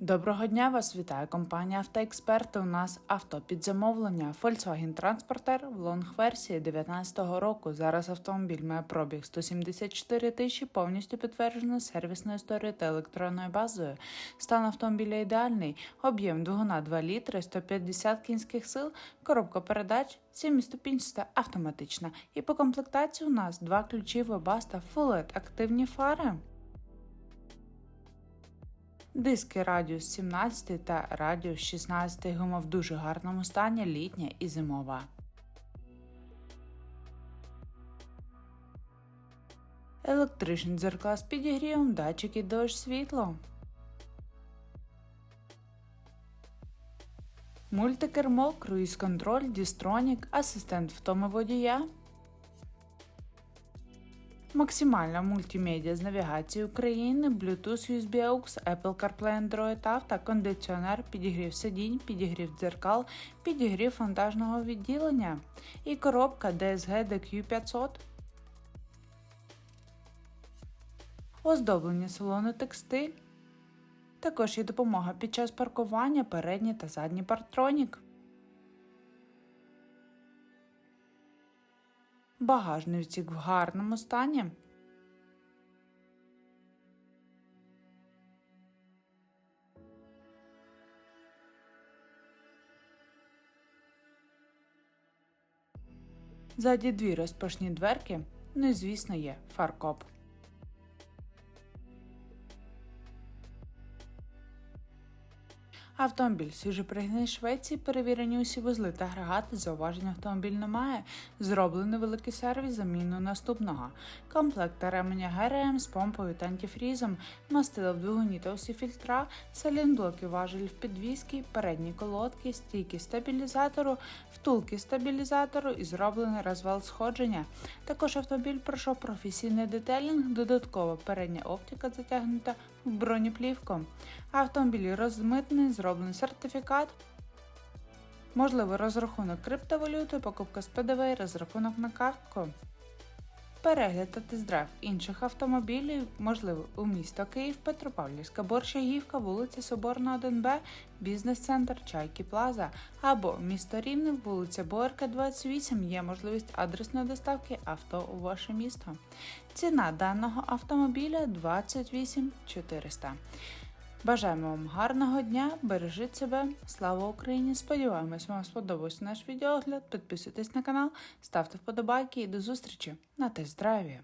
Доброго дня вас вітає компанія «Автоексперти». У нас авто під замовлення Volkswagen Transporter в лонг-версії 2019 року. Зараз автомобіль має пробіг 174 тисячі, повністю підтверджено сервісною історією та електронною базою. Стан автомобіля ідеальний, об'єм двигуна 2 літри, 150 кінських сил, коробка передач, 7-ступінчаста автоматична. І по комплектації у нас два ключі Webaста Full LED, активні фари. Диски радіус 17 та радіус 16 гума в дуже гарному стані, літня і зимова. Електричні дзеркала з підігрівом, датчики дощ світло. Мультикермо, круїз-контроль, дістронік, асистент втоми водія. Максимальна мультимедіа з навігації України, Bluetooth, USB AUX, Apple CarPlay Android Auto, кондиціонер, підігрів сидінь, підігрів дзеркал, підігрів вантажного відділення і коробка DSG DQ500. Оздоблення салону текстиль. Також є допомога під час паркування, передній та задній партронік. Багажний відсік в гарному стані. Ззаді дві розпашні дверки, ну і звісно є фаркоп. Автомобіль свіже пригнаний Швеції, перевірені усі вузли та агрегати, зауважень автомобіль немає. Зроблений великий сервіс заміну наступного. Комплект та ременя ГРМ з помпою та антифрізом, мастила в двигуні та усі фільтра, салінблоки важель в підвіски, передні колодки, стійки стабілізатору, втулки стабілізатору і зроблений розвал сходження. Також автомобіль пройшов професійний детелінг, додаткова передня оптика затягнута в бронеплівку. Автомобіль розмитний, зроблений сертифікат. Можливий розрахунок криптовалюти, покупка з ПДВ розрахунок на картку. Перегляд та тест-драйв інших автомобілів можливо у місто Київ, Петропавлівська, Борщагівка, вулиця Соборна, 1Б, бізнес-центр Чайки Плаза або місто Рівне, вулиця Боярка, 28. Є можливість адресної доставки авто у ваше місто. Ціна даного автомобіля 28 400. Бажаємо вам гарного дня, бережіть себе, слава Україні! Сподіваємось, вам сподобався наш відеогляд. Підписуйтесь на канал, ставте вподобайки і до зустрічі на тест-драйві!